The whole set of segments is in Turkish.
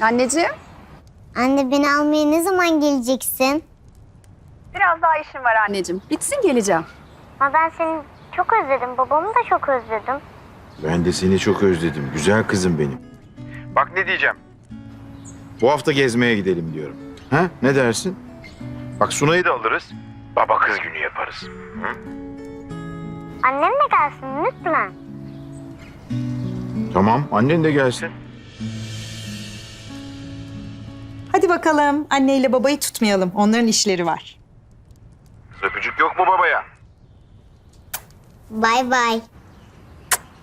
Anneciğim. Anne beni almaya ne zaman geleceksin? Biraz daha işim var anneciğim. Bitsin geleceğim. Ama ben seni çok özledim. Babamı da çok özledim. Ben de seni çok özledim. Güzel kızım benim. Bak ne diyeceğim. Bu hafta gezmeye gidelim diyorum. Ha? Ne dersin? Bak Sunay'ı da alırız. Baba kız günü yaparız. Annem de gelsin lütfen. Tamam, annen de gelsin. Hadi bakalım anneyle babayı tutmayalım. Onların işleri var. Öpücük yok mu babaya? Bay bay.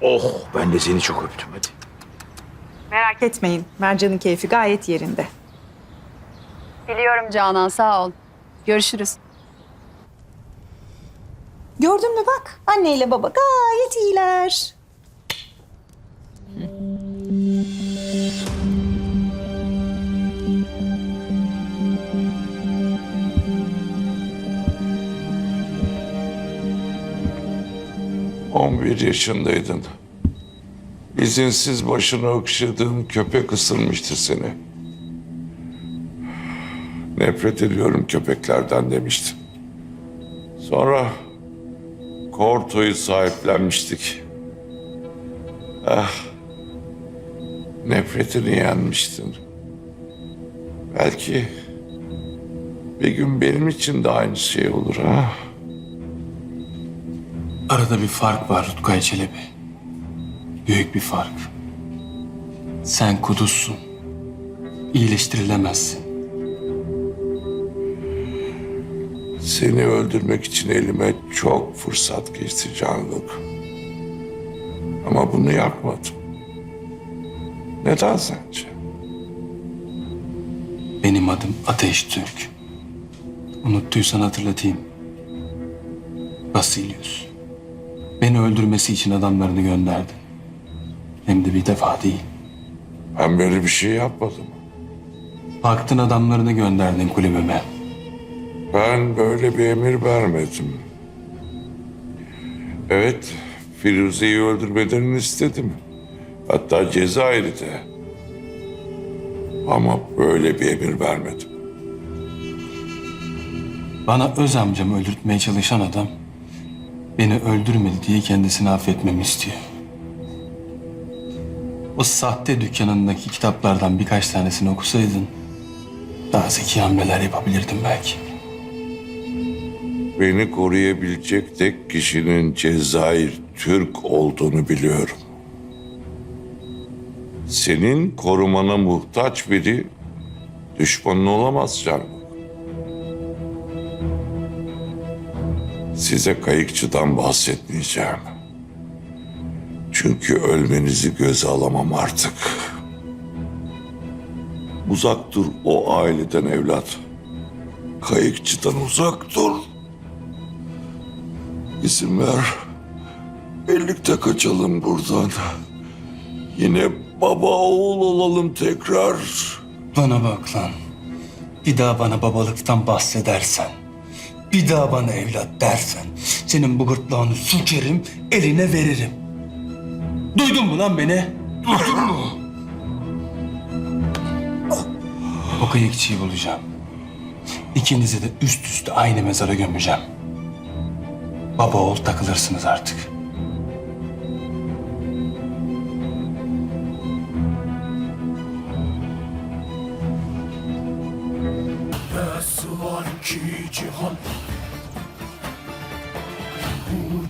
Oh, ben de seni çok öptüm hadi. Merak etmeyin. Mercan'ın keyfi gayet yerinde. Biliyorum Canan sağ ol. Görüşürüz. Gördün mü bak anneyle baba gayet iyiler. On bir yaşındaydın. İzinsiz başını okşadığım köpek ısırmıştı seni. Nefret ediyorum köpeklerden demiştin. Sonra Korto'yu sahiplenmiştik. Ah, nefretini yenmiştin. Belki bir gün benim için de aynı şey olur ha. Arada bir fark var Rutkay Çelebi. Büyük bir fark. Sen kuduzsun. İyileştirilemezsin. Seni öldürmek için elime çok fırsat geçti Canlık. Ama bunu yapmadım. Neden sence? Benim adım Ateş Türk. Unuttuysan hatırlatayım. Vasilius. Beni öldürmesi için adamlarını gönderdin. Hem de bir defa değil. Ben böyle bir şey yapmadım. Baktın adamlarını gönderdin kulübüme. Ben böyle bir emir vermedim. Evet, Firuze'yi öldürmelerini istedim. Hatta Cezayir'de. Ama böyle bir emir vermedim. Bana öz amcamı öldürtmeye çalışan adam... ...beni öldürmedi diye kendisini affetmemi istiyor. O sahte dükkanındaki kitaplardan birkaç tanesini okusaydın... ...daha zeki hamleler yapabilirdim belki. Beni koruyabilecek tek kişinin Cezayir Türk olduğunu biliyorum. Senin korumana muhtaç biri düşmanın olamaz canım. Size kayıkçıdan bahsetmeyeceğim. Çünkü ölmenizi göze alamam artık. Uzak dur o aileden evlat. Kayıkçıdan uzak dur. İzin ver. Birlikte kaçalım buradan. Yine baba oğul olalım tekrar. Bana bak lan. Bir daha bana babalıktan bahsedersen... ...bir daha bana evlat dersen... ...senin bu gırtlağını sükerim, eline veririm. Duydun mu lan beni? Duydun mu? O kayıkçıyı bulacağım. İkinizi de üst üste aynı mezara gömeceğim. Baba oğul takılırsınız artık. Nasıl var ki cihan